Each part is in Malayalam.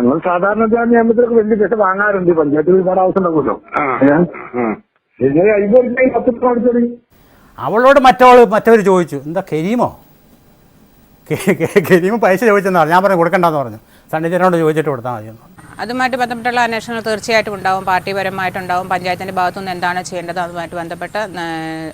ഞങ്ങൾ സാധാരണ നിയമത്തിലൊക്കെ വലിയ പൈസ വാങ്ങാറുണ്ട്. പഞ്ചായത്തിൽ ഒരുപാട് ആവശ്യം ഉണ്ടാവുമല്ലോ അവളോട് മറ്റവൾ മറ്റവർ ചോദിച്ചു എന്താ കരീമോ? കെ- കെ- പൈസ ചോദിച്ചെന്ന് പറഞ്ഞു. ഞാൻ പറഞ്ഞു കൊടുക്കണ്ടെന്ന് പറഞ്ഞു. സണ്ണിജനോട് ചോദിച്ചിട്ട് കൊടുത്താൽ മതി. അതുമായിട്ട് ബന്ധപ്പെട്ടുള്ള അന്വേഷണങ്ങൾ തീർച്ചയായിട്ടും ഉണ്ടാവും. പാർട്ടിപരമായിട്ടുണ്ടാവും പഞ്ചായത്തിന്റെ ഭാഗത്തുനിന്ന് എന്താണ് ചെയ്യേണ്ടത് അതുമായിട്ട് ബന്ധപ്പെട്ട്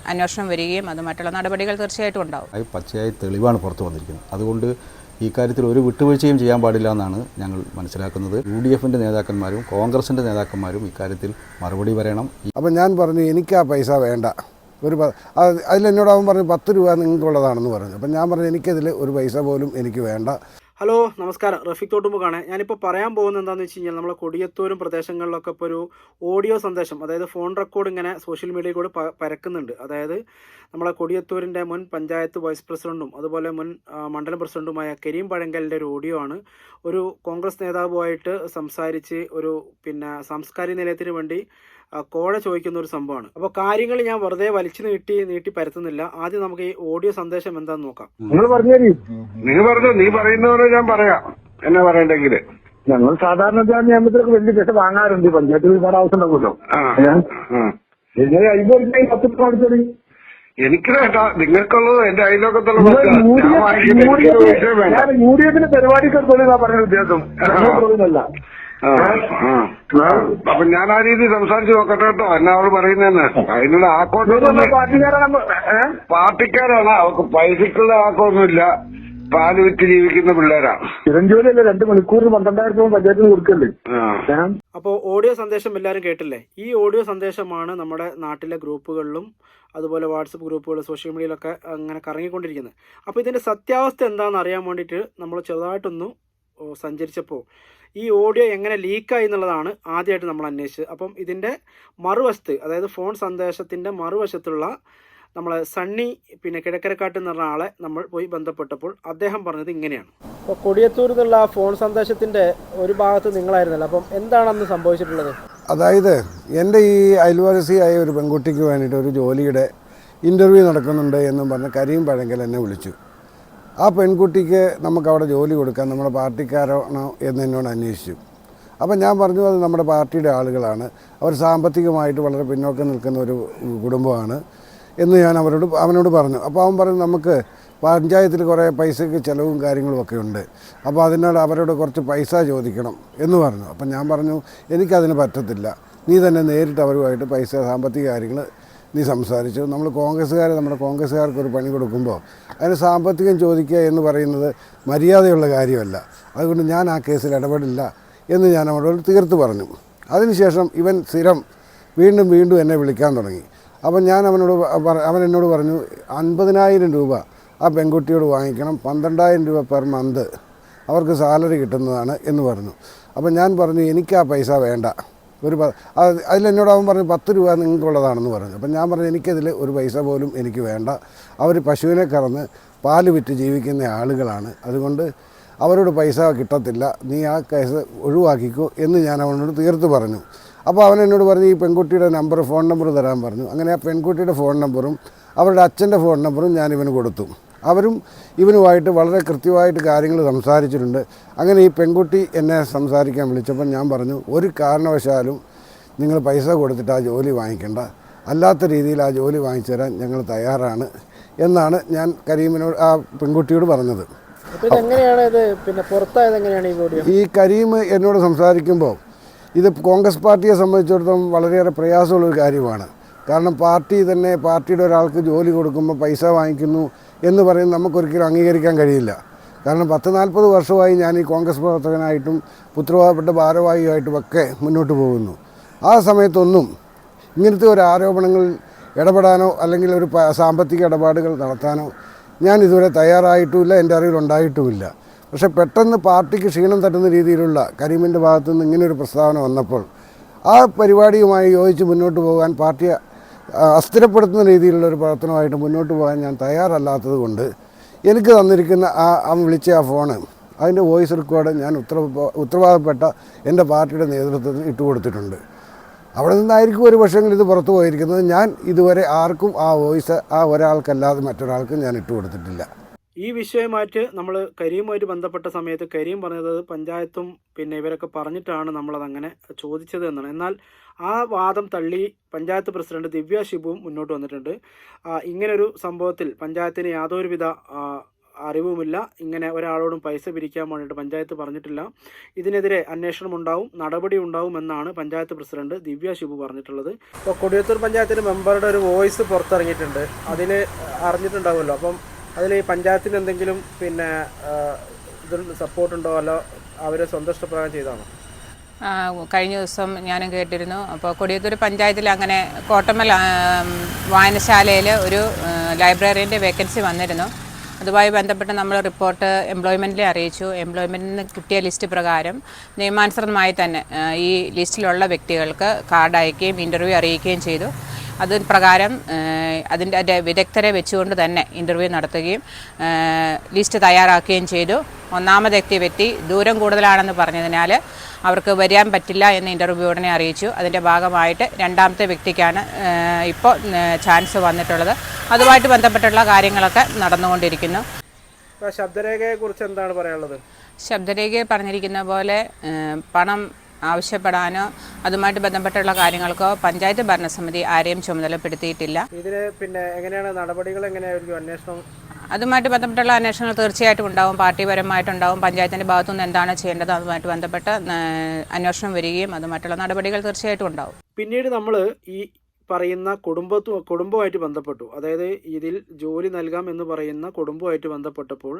അന്വേഷണം വരികയും അതുമായിട്ടുള്ള നടപടികൾ തീർച്ചയായിട്ടും ഉണ്ടാവും. അത് പച്ചയായ തെളിവാണ് പുറത്തു വന്നിരിക്കുന്നത്. അതുകൊണ്ട് ഈ കാര്യത്തിൽ ഒരു വിട്ടുവീഴ്ചയും ചെയ്യാൻ പാടില്ല എന്നാണ് ഞങ്ങൾ മനസ്സിലാക്കുന്നത്. യു ഡി എഫിന്റെ നേതാക്കന്മാരും കോൺഗ്രസിന്റെ നേതാക്കന്മാരും ഇക്കാര്യത്തിൽ മറുപടി പറയണം. അപ്പം ഞാൻ പറഞ്ഞു എനിക്ക് ആ പൈസ വേണ്ട. ഒരു അതിലെന്നോട് അവൻ പറഞ്ഞു പത്ത് രൂപ നിങ്ങൾക്കുള്ളതാണെന്ന് പറഞ്ഞു. അപ്പം ഞാൻ പറഞ്ഞു എനിക്കതിൽ ഒരു പൈസ പോലും എനിക്ക് വേണ്ട. ഹലോ നമസ്കാരം. റഫീഖ് തോട്ടുമുഖാണ് ഞാനിപ്പോൾ പറയാൻ പോകുന്നത് എന്താണെന്ന് വെച്ച് കഴിഞ്ഞാൽ നമ്മളെ കൊടിയത്തൂരും പ്രദേശങ്ങളിലൊക്കെ ഇപ്പോൾ ഒരു ഓഡിയോ സന്ദേശം അതായത് ഫോൺ റെക്കോർഡ് ഇങ്ങനെ സോഷ്യൽ മീഡിയയിൽ കൂടെ പരക്കുന്നുണ്ട്. അതായത് നമ്മളെ കൊടിയത്തൂരിന്റെ മുൻ പഞ്ചായത്ത് വൈസ് പ്രസിഡന്റും അതുപോലെ മുൻ മണ്ഡലം പ്രസിഡന്റുമായ കരീം പഴങ്കലിന്റെ ഒരു ഓഡിയോ ആണ്. ഒരു കോൺഗ്രസ് നേതാവുമായിട്ട് സംസാരിച്ച് ഒരു പിന്നെ സാംസ്കാരിക നിലയത്തിന് വേണ്ടി കോഴ ചോദിക്കുന്ന ഒരു സംഭവമാണ്. അപ്പോൾ കാര്യങ്ങൾ ഞാൻ വെറുതെ വലിച്ചു നീട്ടി നീട്ടി പരത്തുന്നില്ല. ആദ്യം നമുക്ക് ഈ ഓഡിയോ സന്ദേശം എന്താന്ന് നോക്കാം. നിങ്ങൾ പറഞ്ഞു നീ പറഞ്ഞു നീ പറയുന്നവരെ ഞാൻ പറയാം. എന്നാ പറയണ്ടെങ്കിൽ ഞങ്ങൾ സാധാരണ നിയമത്തിലൊക്കെ വലിയ പൈസ വാങ്ങാറുണ്ട്. പഞ്ചായത്തിൽ ഒരുപാട് ആവശ്യം ഉണ്ടാവുമല്ലോ. ഇങ്ങനെ അയ്പത് പത്ത് രൂപ എനിക്ക് വേണ്ട. നിങ്ങൾക്കുള്ളത് എന്റെ അയലോക്കത്തുള്ള. യു ഡി എഫിന്റെ പറഞ്ഞ ഉദ്ദേശം ആ. അപ്പൊ ഞാൻ ആ രീതി സംസാരിച്ചു നോക്കട്ടെ കേട്ടോ. എന്നാ അവൾ പറയുന്നതന്നെ. അതിനുള്ള നമ്മുടെ പാർട്ടിക്കാരാണ് അവർക്ക് പൈസക്കുള്ള ആക്കമൊന്നുമില്ല പാൽ വിറ്റ് ജീവിക്കുന്ന പിള്ളേരാ. ചിരഞ്ജീവി അല്ലേ രണ്ട് മണിക്കൂറിന് പന്ത്രണ്ടായിരം രൂപ പഞ്ചായത്തിന് കൊടുക്കല്ലേ? അപ്പൊ അപ്പോൾ ഓഡിയോ സന്ദേശം എല്ലാവരും കേട്ടില്ലേ? ഈ ഓഡിയോ സന്ദേശമാണ് നമ്മുടെ നാട്ടിലെ ഗ്രൂപ്പുകളിലും അതുപോലെ വാട്സപ്പ് ഗ്രൂപ്പുകൾ സോഷ്യൽ മീഡിയയിലൊക്കെ അങ്ങനെ കറങ്ങിക്കൊണ്ടിരിക്കുന്നത് അപ്പോൾ ഇതിന്റെ സത്യാവസ്ഥ എന്താണെന്ന് അറിയാൻ വേണ്ടിയിട്ട് നമ്മൾ ചെറുതായിട്ടൊന്ന് സഞ്ചരിച്ചപ്പോൾ ഈ ഓഡിയോ എങ്ങനെ ലീക്കായി എന്നുള്ളതാണ് ആദ്യമായിട്ട് നമ്മൾ അന്വേഷിച്ചത്. അപ്പം ഇതിന്റെ മറുവശത്ത് അതായത് ഫോൺ സന്ദേശത്തിന്റെ മറുവശത്തുള്ള നമ്മൾ സണ്ണി പിന്നെ കിഴക്കരക്കാട്ട് എന്ന് പറഞ്ഞ ആളെ നമ്മൾ പോയി ബന്ധപ്പെട്ടപ്പോൾ അദ്ദേഹം പറഞ്ഞത് ഇങ്ങനെയാണ്. അപ്പോൾ കൊടിയത്തൂർ എന്നുള്ള ഫോൺ സന്ദേശത്തിന്റെ ഒരു ഭാഗത്ത് നിങ്ങളായിരുന്നല്ലോ. അപ്പം എന്താണ് അന്ന് സംഭവിച്ചിട്ടുള്ളത്? അതായത് എന്റെ ഈ അയൽവാസിയായ ഒരു പെൺകുട്ടിക്ക് വേണ്ടിയിട്ട് ഒരു ജോലിയുടെ ഇന്റർവ്യൂ നടക്കുന്നുണ്ട് എന്നും പറഞ്ഞ് കരീം പഴങ്കൽ എന്നെ വിളിച്ചു. ആ പെൺകുട്ടിക്ക് നമുക്ക് അവിടെ ജോലി കൊടുക്കാൻ നമ്മുടെ പാർട്ടിക്കാരാണോ എന്ന് എന്നോട് അന്വേഷിച്ചു. അപ്പം ഞാൻ പറഞ്ഞു അത് നമ്മുടെ പാർട്ടിയുടെ ആളുകളാണ്. അവർ സാമ്പത്തികമായിട്ട് വളരെ പിന്നോക്കം നിൽക്കുന്ന ഒരു കുടുംബമാണ് എന്ന് ഞാൻ അവരോട് അവനോട് പറഞ്ഞു. അപ്പോൾ അവൻ പറഞ്ഞു നമുക്ക് പഞ്ചായത്തിൽ കുറേ പൈസയ്ക്ക് ചിലവും കാര്യങ്ങളും ഒക്കെ ഉണ്ട്. അപ്പോൾ അതിനോട് അവരോട് കുറച്ച് പൈസ ചോദിക്കണം എന്ന് പറഞ്ഞു. അപ്പം ഞാൻ പറഞ്ഞു എനിക്കതിന് പറ്റത്തില്ല. നീ തന്നെ നേരിട്ട് അവരുമായിട്ട് പൈസ സാമ്പത്തിക കാര്യങ്ങൾ നീ സംസാരിച്ചു. നമ്മൾ കോൺഗ്രസ്സുകാർ നമ്മുടെ കോൺഗ്രസ്സുകാർക്ക് ഒരു പണി കൊടുക്കുമ്പോൾ അതിന് സാമ്പത്തികം ചോദിക്കുക എന്ന് പറയുന്നത് മര്യാദയുള്ള കാര്യമല്ല. അതുകൊണ്ട് ഞാൻ ആ കേസിൽ ഇടപെടില്ല എന്ന് ഞാൻ അവരോട് തീർത്ത് പറഞ്ഞു. അതിനുശേഷം ഇവൻ സ്ഥിരം വീണ്ടും വീണ്ടും എന്നെ വിളിക്കാൻ തുടങ്ങി. അപ്പം ഞാൻ അവനോട് അവൻ എന്നോട് പറഞ്ഞു അൻപതിനായിരം രൂപ ആ പെൺകുട്ടിയോട് വാങ്ങിക്കണം പന്ത്രണ്ടായിരം രൂപ പെർ മന്ത്. അവർക്ക് സാലറി കിട്ടുന്നതാണ് എന്ന് പറഞ്ഞു. അപ്പം ഞാൻ പറഞ്ഞു എനിക്ക് ആ പൈസ വേണ്ട. ഒരു അതിലെന്നോട് അവൻ പറഞ്ഞു പത്ത് രൂപ നിങ്ങൾക്കുള്ളതാണെന്ന് പറഞ്ഞു. അപ്പം ഞാൻ പറഞ്ഞു എനിക്കതിൽ ഒരു പൈസ പോലും എനിക്ക് വേണ്ട. അവർ പശുവിനെ കറന്ന് പാൽ വിറ്റ് ജീവിക്കുന്ന ആളുകളാണ്. അതുകൊണ്ട് അവരോട് പൈസ കിട്ടത്തില്ല. നീ ആ കേസ് ഒഴിവാക്കിക്കോ എന്ന് ഞാൻ അവനോട് തീർത്ത് പറഞ്ഞു. അപ്പോൾ അവൻ എന്നോട് പറഞ്ഞു ഈ പെൺകുട്ടിയുടെ നമ്പർ ഫോൺ നമ്പർ തരാൻ പറഞ്ഞു. അങ്ങനെ ആ പെൺകുട്ടിയുടെ ഫോൺ നമ്പറും അവരുടെ അച്ഛന്റെ ഫോൺ നമ്പറും ഞാൻ ഇവന് കൊടുത്തു. അവരും ഇവനുമായിട്ട് വളരെ കൃത്യമായിട്ട് കാര്യങ്ങൾ സംസാരിച്ചിട്ടുണ്ട്. അങ്ങനെ ഈ പെൺകുട്ടി എന്നെ സംസാരിക്കാൻ വിളിച്ചപ്പോൾ ഞാൻ പറഞ്ഞു ഒരു കാരണവശാലും നിങ്ങൾ പൈസ കൊടുത്തിട്ട് ആ ജോലി വാങ്ങിക്കേണ്ട. അല്ലാത്ത രീതിയിൽ ആ ജോലി വാങ്ങിച്ചു തരാൻ ഞങ്ങൾ തയ്യാറാണ് എന്നാണ് ഞാൻ കരീമിനോട് ആ പെൺകുട്ടിയോട് പറഞ്ഞത്. ഈ കരീം എന്നോട് സംസാരിക്കുമ്പോൾ ഇത് കോൺഗ്രസ് പാർട്ടിയെ സംബന്ധിച്ചിടത്തോളം വളരെയേറെ പ്രയാസമുള്ളൊരു കാര്യമാണ്. കാരണം പാർട്ടി തന്നെ പാർട്ടിയുടെ ഒരാൾക്ക് ജോലി കൊടുക്കുമ്പോൾ പൈസ വാങ്ങിക്കുന്നു എന്ന് പറയുന്നത് നമുക്കൊരിക്കലും അംഗീകരിക്കാൻ കഴിയില്ല. കാരണം പത്ത് നാൽപ്പത് വർഷമായി ഞാൻ ഈ കോൺഗ്രസ് പ്രവർത്തകനായിട്ടും പുത്രവാദപ്പെട്ട ഭാരവാഹിയായിട്ടും ഒക്കെ മുന്നോട്ട് പോകുന്നു. ആ സമയത്തൊന്നും ഇങ്ങനത്തെ ഒരു ആരോപണങ്ങൾ ഇടപെടാനോ അല്ലെങ്കിൽ ഒരു സാമ്പത്തിക ഇടപാടുകൾ നടത്താനോ ഞാൻ ഇതുവരെ തയ്യാറായിട്ടുമില്ല എന്റെ അറിവിലുണ്ടായിട്ടുമില്ല പക്ഷേ പെട്ടെന്ന് പാർട്ടിക്ക് ക്ഷീണം തട്ടുന്ന രീതിയിലുള്ള കരീമിന്റെ ഭാഗത്തു നിന്ന് ഒരു പ്രസ്താവന വന്നപ്പോൾ ആ പരിപാടിയുമായി യോജിച്ച് മുന്നോട്ട് പോകാൻ പാർട്ടിയെ ആ, അസ്ഥിരപ്പെടുത്തുന്ന രീതിയിലുള്ള ഒരു പ്രവർത്തനമായിട്ട് മുന്നോട്ട് പോകാൻ ഞാൻ തയ്യാറല്ലാത്തത് കൊണ്ട് എനിക്ക് തന്നിരിക്കുന്ന ആ അവൻ വിളിച്ച ആ ഫോണ് അതിന്റെ വോയിസ് റെക്കോർഡ് ഞാൻ ഉത്തര ഉത്തരവാദപ്പെട്ട എന്റെ പാർട്ടിയുടെ നേതൃത്വത്തിൽ ഇട്ടുകൊടുത്തിട്ടുണ്ട് അവിടെ നിന്നായിരിക്കും ഒരു പക്ഷേങ്കിൽ ഇത് പുറത്തു പോയിരിക്കുന്നത്. ഞാൻ ഇതുവരെ ആർക്കും ആ വോയിസ് ആ ഒരാൾക്കല്ലാതെ മറ്റൊരാൾക്കും ഞാൻ ഇട്ട് കൊടുത്തിട്ടില്ല. ഈ വിഷയമായിട്ട് നമ്മൾ കരീമുമായിട്ട് ബന്ധപ്പെട്ട സമയത്ത് കരീം പറഞ്ഞത് പഞ്ചായത്തും പിന്നെ ഇവരൊക്കെ പറഞ്ഞിട്ടാണ് നമ്മളതങ്ങനെ ചോദിച്ചത് എന്നാണ്. എന്നാൽ ആ വാദം തള്ളി പഞ്ചായത്ത് പ്രസിഡന്റ് ദിവ്യ ഷിബുവും മുന്നോട്ട് വന്നിട്ടുണ്ട്. ഇങ്ങനൊരു സംഭവത്തിൽ പഞ്ചായത്തിന് യാതൊരുവിധ അറിവുമില്ല. ഇങ്ങനെ ഒരാളോടും പൈസ പിരിക്കാൻ വേണ്ടിയിട്ട് പഞ്ചായത്ത് പറഞ്ഞിട്ടില്ല. ഇതിനെതിരെ അന്വേഷണം ഉണ്ടാവും നടപടി ഉണ്ടാവും എന്നാണ് പഞ്ചായത്ത് പ്രസിഡന്റ് ദിവ്യ ഷിബു പറഞ്ഞിട്ടുള്ളത്. ഇപ്പോൾ കൊടിയത്തൂർ പഞ്ചായത്തിന് മെമ്പറുടെ ഒരു വോയിസ് പുറത്തിറങ്ങിയിട്ടുണ്ട്. അതിൽ അറിഞ്ഞിട്ടുണ്ടാവുമല്ലോ. അപ്പം അതിൽ പഞ്ചായത്തിന് എന്തെങ്കിലും പിന്നെ ഇതിൽ സപ്പോർട്ടുണ്ടോ? അല്ലോ അവരെ സ്വന്തം ഇഷ്ടപ്രകാരം ചെയ്താണോ? കഴിഞ്ഞ ദിവസം ഞാനും കേട്ടിരുന്നു. അപ്പോൾ കൊടിയത്തൂർ പഞ്ചായത്തിൽ അങ്ങനെ കോട്ടമ്മൽ വായനശാലയിൽ ഒരു ലൈബ്രറീന്റെ വേക്കൻസി വന്നിരുന്നു. അതുമായി ബന്ധപ്പെട്ട് നമ്മൾ റിപ്പോർട്ട് എംപ്ലോയ്മെന്റിലെ അറിയിച്ചു. എംപ്ലോയ്മെന്റിൽ നിന്ന് കിട്ടിയ ലിസ്റ്റ് പ്രകാരം നിയമാനുസൃതമായി തന്നെ ഈ ലിസ്റ്റിലുള്ള വ്യക്തികൾക്ക് കാർഡ് അയക്കുകയും ഇന്റർവ്യൂ അറിയിക്കുകയും ചെയ്തു. അതിന് പ്രകാരം അതിന്റെ അതിന്റെ വിദഗ്ധരെ വെച്ചുകൊണ്ട് തന്നെ ഇന്റർവ്യൂ നടത്തുകയും ലിസ്റ്റ് തയ്യാറാക്കുകയും ചെയ്തു. ഒന്നാമത് എത്തിയ വ്യക്തി ദൂരം കൂടുതലാണെന്ന് പറഞ്ഞതിനാൽ അവർക്ക് വരാൻ പറ്റില്ല എന്ന് ഇന്റർവ്യൂ ഉടനെ അറിയിച്ചു. അതിന്റെ ഭാഗമായിട്ട് രണ്ടാമത്തെ വ്യക്തിക്കാണ് ഇപ്പോൾ ചാൻസ് വന്നിട്ടുള്ളത്. അതുമായിട്ട് ബന്ധപ്പെട്ടുള്ള കാര്യങ്ങളൊക്കെ നടന്നുകൊണ്ടിരിക്കുന്നു. ഇപ്പോൾ ശബ്ദരേഖയെ കുറിച്ച് എന്താണ് പറയാനുള്ളത്? ശബ്ദരേഖയിൽ പറഞ്ഞിരിക്കുന്ന പോലെ പണം ആവശ്യപ്പെടാനോ അതുമായിട്ട് ബന്ധപ്പെട്ടുള്ള കാര്യങ്ങൾക്കോ പഞ്ചായത്ത് ഭരണസമിതി ആരെയും ചുമതലപ്പെടുത്തിയിട്ടില്ല. ഇതിന് പിന്നെ എങ്ങനെയാണ് നടപടികൾ എങ്ങനെയായിരിക്കും അന്വേഷണം? അതുമായിട്ട് ബന്ധപ്പെട്ടുള്ള അന്വേഷണങ്ങൾ തീർച്ചയായിട്ടും ഉണ്ടാവും. പാർട്ടിപരമായിട്ടുണ്ടാവും. പഞ്ചായത്തിന്റെ ഭാഗത്തുനിന്ന് എന്താണ് ചെയ്യേണ്ടത് അതുമായിട്ട് ബന്ധപ്പെട്ട് അന്വേഷണം വരികയും അതുമായിട്ടുള്ള നടപടികൾ തീർച്ചയായിട്ടും ഉണ്ടാവും. പിന്നീട് നമ്മൾ ഈ പറയുന്ന കുടുംബത്തു കുടുംബമായിട്ട് ബന്ധപ്പെട്ടു. അതായത് ഇതിൽ ജോലി നൽകാം എന്ന് പറയുന്ന കുടുംബമായിട്ട് ബന്ധപ്പെട്ടപ്പോൾ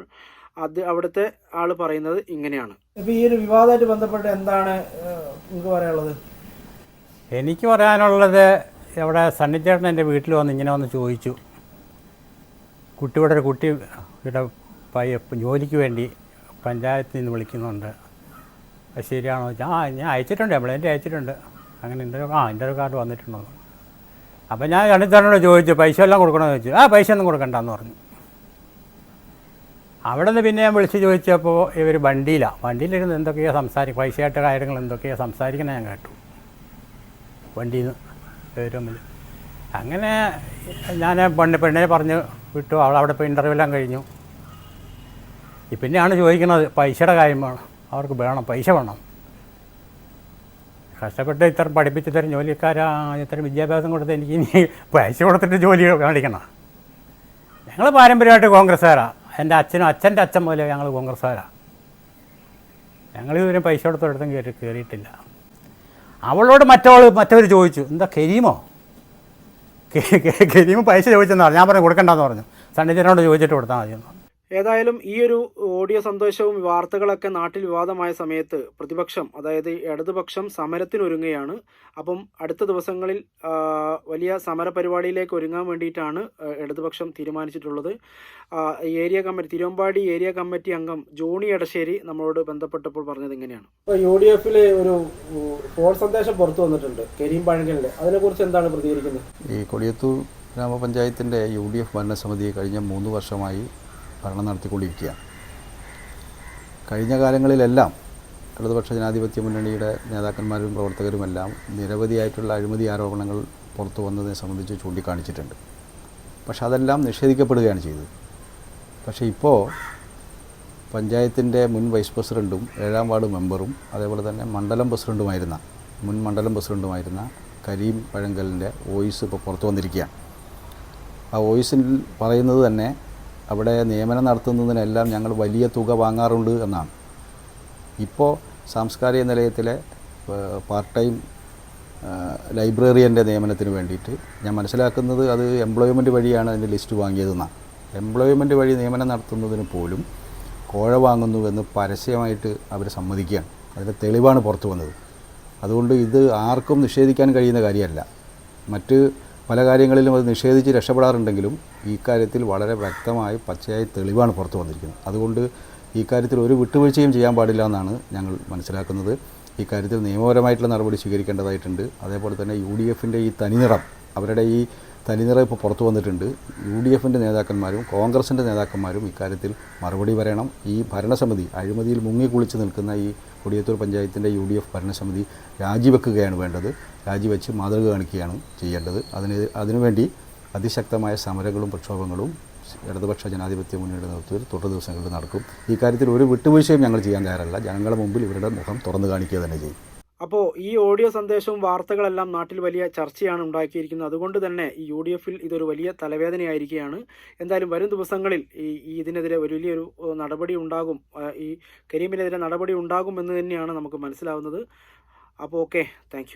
അത് അവിടുത്തെ ആൾ പറയുന്നത് ഇങ്ങനെയാണ്. ഇപ്പം ഈ ഒരു വിവാദമായിട്ട് ബന്ധപ്പെട്ട് എന്താണ് നിങ്ങൾക്ക് പറയാനുള്ളത്? എനിക്ക് പറയാനുള്ളത് ഇവിടെ സണ്ണിച്ചേട്ടൻ എന്റെ വീട്ടിൽ വന്ന് ഇങ്ങനെ വന്ന് ചോദിച്ചു. കുട്ടിയുടെ ഒരു കുട്ടി ഇവിടെ പയ്യ ജോലിക്ക് വേണ്ടി പഞ്ചായത്തിൽ നിന്ന് വിളിക്കുന്നുണ്ട്. അത് ശരിയാണോ? ചോദിച്ചാൽ ആ ഞാൻ അയച്ചിട്ടുണ്ട് എംപ്ലോയിന്റ് അയച്ചിട്ടുണ്ട്. അങ്ങനെ ഇന്റർവ്യൂ ആ ഒരു കാർഡ് വന്നിട്ടുണ്ടോ? അപ്പോൾ ഞാൻ സണ്ണിച്ചേട്ടനോട് ചോദിച്ചു പൈസ എല്ലാം കൊടുക്കണമെന്ന് ചോദിച്ചു. ആ പൈസ ഒന്നും കൊടുക്കണ്ടെന്ന് പറഞ്ഞു. അവിടെ നിന്ന് പിന്നെ ഞാൻ വിളിച്ച് ചോദിച്ചപ്പോൾ ഇവർ വണ്ടിയിലാണ് വണ്ടിയിലിരുന്ന് എന്തൊക്കെയോ സംസാരിക്കും പൈസയായിട്ട് കാര്യങ്ങൾ എന്തൊക്കെയോ സംസാരിക്കുന്നത് ഞാൻ കേട്ടു. വണ്ടിയിൽ നിന്ന് അങ്ങനെ ഞാൻ പെണ്ണ് പെണ്ണിനെ പറഞ്ഞ് വിട്ടു. അവൾ അവിടെ ഇപ്പോൾ ഇന്റർവ്യൂ എല്ലാം കഴിഞ്ഞു. പിന്നെയാണ് ചോദിക്കുന്നത് പൈസയുടെ കാര്യം വേണം. അവർക്ക് വേണം പൈസ വേണം. കഷ്ടപ്പെട്ട് ഇത്ര പഠിപ്പിച്ച് ഇത്തരം ജോലിക്കാരാ ഇത്തരം വിദ്യാഭ്യാസം കൊടുത്ത് എനിക്ക് ഇനി പൈസ കൊടുത്തിട്ട് ജോലി കാണിക്കണം. ഞങ്ങൾ പാരമ്പര്യമായിട്ട് കോൺഗ്രസ്സുകാരാണ് എന്റെ അച്ഛനും അച്ഛന്റെ അച്ഛൻ പോലെ ഞങ്ങൾ കോൺഗ്രസ്സുകാരാണ് ഞങ്ങൾ ഇതുവരെ പൈസ കൊടുത്തൊരിടത്തും കയറി കയറിയിട്ടില്ല അവളോട് മറ്റവൾ മറ്റവർ ചോദിച്ചു എന്താ കരീമോ? കെ- കെ- പൈസ ചോദിച്ചെന്ന് പറഞ്ഞു. ഞാൻ പറഞ്ഞു കൊടുക്കണ്ടെന്ന് പറഞ്ഞു. സണ്ണിച്ചനോട് ചോദിച്ചിട്ട് കൊടുത്താൽ മതി എന്ന് പറഞ്ഞു. ഏതായാലും ഈ ഒരു ഓഡിയോ സന്ദേശവും വാർത്തകളൊക്കെ നാട്ടിൽ വിവാദമായ സമയത്ത് പ്രതിപക്ഷം അതായത് ഇടതുപക്ഷം സമരത്തിനൊരുങ്ങുകയാണ്. അപ്പം അടുത്ത ദിവസങ്ങളിൽ വലിയ സമര പരിപാടിയിലേക്ക് ഒരുങ്ങാൻ വേണ്ടിയിട്ടാണ് ഇടതുപക്ഷം തീരുമാനിച്ചിട്ടുള്ളത്. Area committee Thiruvambady area committee അംഗം ജോണി എടശ്ശേരി നമ്മളോട് ബന്ധപ്പെട്ടപ്പോൾ പറഞ്ഞത് ഇങ്ങനെയാണ്. ഇപ്പോൾ യു ഡി എഫിലെ ഒരു ഫോൺ സന്ദേശം പുറത്തു വന്നിട്ടുണ്ട് കരീം പഴങ്കലിന്റെ. അതിനെക്കുറിച്ച് എന്താണ് പ്രതികരിക്കുന്നത്? ഈ കൊടിയത്തൂർ ഗ്രാമപഞ്ചായത്തിന്റെ യു ഡി എഫ് ഭരണസമിതി കഴിഞ്ഞ മൂന്ന് വർഷമായി ഭരണം നടത്തിക്കൊണ്ടിരിക്കുകയാണ് കഴിഞ്ഞ കാലങ്ങളിലെല്ലാം ഇടതുപക്ഷ ജനാധിപത്യ മുന്നണിയുടെ നേതാക്കന്മാരും പ്രവർത്തകരുമെല്ലാം നിരവധിയായിട്ടുള്ള അഴിമതി ആരോപണങ്ങൾ പുറത്തു വന്നതിനെ സംബന്ധിച്ച് ചൂണ്ടിക്കാണിച്ചിട്ടുണ്ട്. പക്ഷെ അതെല്ലാം നിഷേധിക്കപ്പെടുകയാണ് ചെയ്തത്. പക്ഷേ ഇപ്പോൾ പഞ്ചായത്തിന്റെ മുൻ വൈസ് പ്രസിഡന്റും ഏഴാം വാർഡ് മെമ്പറും അതേപോലെ തന്നെ മണ്ഡലം പ്രസിഡന്റുമായിരുന്ന മുൻ മണ്ഡലം പ്രസിഡന്റുമായിരുന്ന കരീം പഴങ്കലിന്റെ വോയിസ് ഇപ്പോൾ പുറത്തു വന്നിരിക്കുകയാണ്. ആ വോയിസിൽ പറയുന്നത് തന്നെ അവിടെ നിയമനം നടത്തുന്നതിനെല്ലാം ഞങ്ങൾ വലിയ തുക വാങ്ങാറുണ്ട് എന്നാണ്. ഇപ്പോൾ സാംസ്കാരിക നിലയത്തിലെ പാർട്ട് ടൈം ലൈബ്രറിയന്റെ നിയമനത്തിന് വേണ്ടിയിട്ട് ഞാൻ മനസ്സിലാക്കുന്നത് അത് എംപ്ലോയ്മെന്റ് വഴിയാണ് അതിന്റെ ലിസ്റ്റ് വാങ്ങിയതെന്നാണ് എംപ്ലോയ്മെന്റ് വഴി നിയമനം നടത്തുന്നതിന് പോലും കോഴ വാങ്ങുന്നുവെന്ന് പരസ്യമായിട്ട് അവർ സമ്മതിക്കുകയാണ്. അതിന്റെ തെളിവാണ് പുറത്തു വന്നത്. അതുകൊണ്ട് ഇത് ആർക്കും നിഷേധിക്കാൻ കഴിയുന്ന കാര്യമല്ല. മറ്റ് പല കാര്യങ്ങളിലും അത് നിഷേധിച്ച് രക്ഷപ്പെടാറുണ്ടെങ്കിലും ഈ കാര്യത്തിൽ വളരെ വ്യക്തമായി പച്ചയായി തെളിവാണ് പുറത്തു വന്നിരിക്കുന്നത്. അതുകൊണ്ട് ഈ കാര്യത്തിൽ ഒരു വിട്ടുവീഴ്ചയും ചെയ്യാൻ പാടില്ല എന്നാണ് ഞങ്ങൾ മനസ്സിലാക്കുന്നത്. ഈ കാര്യത്തിൽ നിയമപരമായിട്ടുള്ള നടപടി സ്വീകരിക്കേണ്ടതായിട്ടുണ്ട്. അതേപോലെ തന്നെ യു ഡി എഫിന്റെ ഈ തനിനിറം അവരുടെ ഈ തനിനിറം ഇപ്പോൾ പുറത്തു വന്നിട്ടുണ്ട്. യു ഡി എഫിന്റെ നേതാക്കന്മാരും കോൺഗ്രസിന്റെ നേതാക്കന്മാരും ഇക്കാര്യത്തിൽ മറുപടി പറയണം. ഈ ഭരണസമിതി അഴിമതിയിൽ മുങ്ങിക്കുളിച്ച് നിൽക്കുന്ന ഈ കൊടിയത്തൂർ പഞ്ചായത്തിന്റെ യു ഡി എഫ് ഭരണസമിതി രാജിവെക്കുകയാണ് വേണ്ടത്. രാജിവെച്ച് മാതൃക കാണിക്കുകയാണ് ചെയ്യേണ്ടത്. അതിന് അതിനുവേണ്ടി അതിശക്തമായ സമരങ്ങളും പ്രക്ഷോഭങ്ങളും ഇടതുപക്ഷ ജനാധിപത്യ മുന്നണിയുടെ നേതൃത്വത്തിൽ തുടർ ദിവസങ്ങളിൽ നടക്കും. ഈ കാര്യത്തിൽ ഒരു വിട്ടുവീഴ്ചയും ഞങ്ങൾ ചെയ്യാൻ തയ്യാറല്ല. ജനങ്ങളുടെ മുമ്പിൽ ഇവരുടെ മുഖം തുറന്നു കാണിക്കുക തന്നെ ചെയ്യും. അപ്പോൾ ഈ ഓഡിയോ സന്ദേശവും വാർത്തകളെല്ലാം നാട്ടിൽ വലിയ ചർച്ചയാണ് ഉണ്ടാക്കിയിരിക്കുന്നത്. അതുകൊണ്ട് തന്നെ ഈ യു ഡി എഫിൽ ഇതൊരു വലിയ തലവേദനയായിരിക്കുകയാണ്. എന്തായാലും വരും ദിവസങ്ങളിൽ ഈ ഇതിനെതിരെ വലിയൊരു നടപടി ഉണ്ടാകും. ഈ കരീമിനെതിരെ നടപടി ഉണ്ടാകും എന്ന് തന്നെയാണ് നമുക്ക് മനസ്സിലാവുന്നത്. അപ്പോൾ ഓക്കെ താങ്ക്